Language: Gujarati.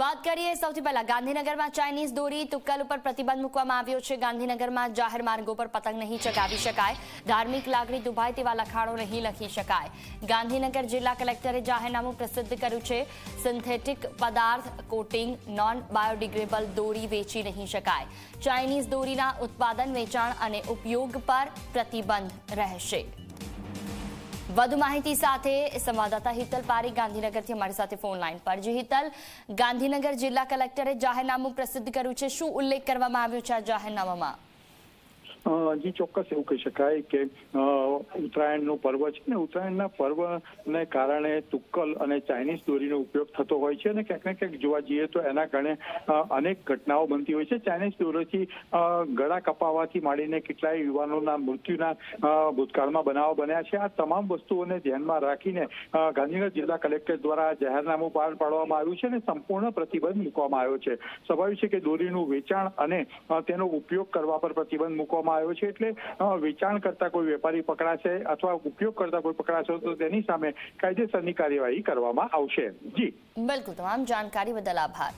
વાત કરીએ સૌથી પહેલા ગાંધીનગરમાં ચાઇનીઝ દોરી તુક્કલ ઉપર પ્રતિબંધ મૂકવામાં આવ્યો છે. ગાંધીનગરમાં જાહેર માર્ગો પર પતંગ નહીં ચગાવી શકાય. ધાર્મિક લાગણી દુભાય તેવા લખાણો નહીં લખી શકાય. ગાંધીનગર જિલ્લા કલેક્ટરે જાહેરનામું પ્રસિદ્ધ કર્યું છે. સિન્થેટિક પદાર્થ કોટિંગ નોન બાયોડિગ્રેડેબલ દોરી વેચી નહીં શકાય. ચાઇનીઝ દોરીના ઉત્પાદન વેચાણ અને ઉપયોગ પર પ્રતિબંધ રહેશે. વધુ માહિતી સાથે સંવાદદાતા હિતલ પારી ગાંધીનગરથી અમારી સાથે ફોન લાઈન પર. જે હિતલ, ગાંધીનગર જિલ્લા કલેક્ટરે જાહેરનામું પ્રસિદ્ધ કર્યું છે. શું ઉલ્લેખ કરવામાં આવ્યો છે આ જાહેરનામામાં? જી, ચોક્કસ એવું કહી શકાય કે ઉત્તરાયણનું પર્વ છે ને ઉત્તરાયણના પર્વને કારણે તુક્કલ અને ચાઇનીઝ દોરીનો ઉપયોગ થતો હોય છે અને ક્યાંક ને ક્યાંક જોવા જઈએ તો એના કારણે અનેક ઘટનાઓ બનતી હોય છે. ચાઇનીઝ દોરીથી ગળા કપાવાથી માંડીને કેટલાય યુવાનોના મૃત્યુના ભૂતકાળમાં બનાવો બન્યા છે. આ તમામ વસ્તુઓને ધ્યાનમાં રાખીને ગાંધીનગર જિલ્લા કલેક્ટર દ્વારા જાહેરનામું બહાર પાડવામાં આવ્યું છે અને સંપૂર્ણ પ્રતિબંધ મૂકવામાં આવ્યો છે. સ્વાભાવિક છે કે દોરીનું વેચાણ અને તેનો ઉપયોગ કરવા પર પ્રતિબંધ મૂકવામાં આવ્યો છે. એટલે વેચાણ કરતા કોઈ વેપારી પકડાશે અથવા ઉપયોગ કરતા કોઈ પકડાશે તો તેની સામે કાયદેસરની કાર્યવાહી કરવામાં આવશે. જી. બિલકુલ, તમામ જાણકારી બદલ આભાર.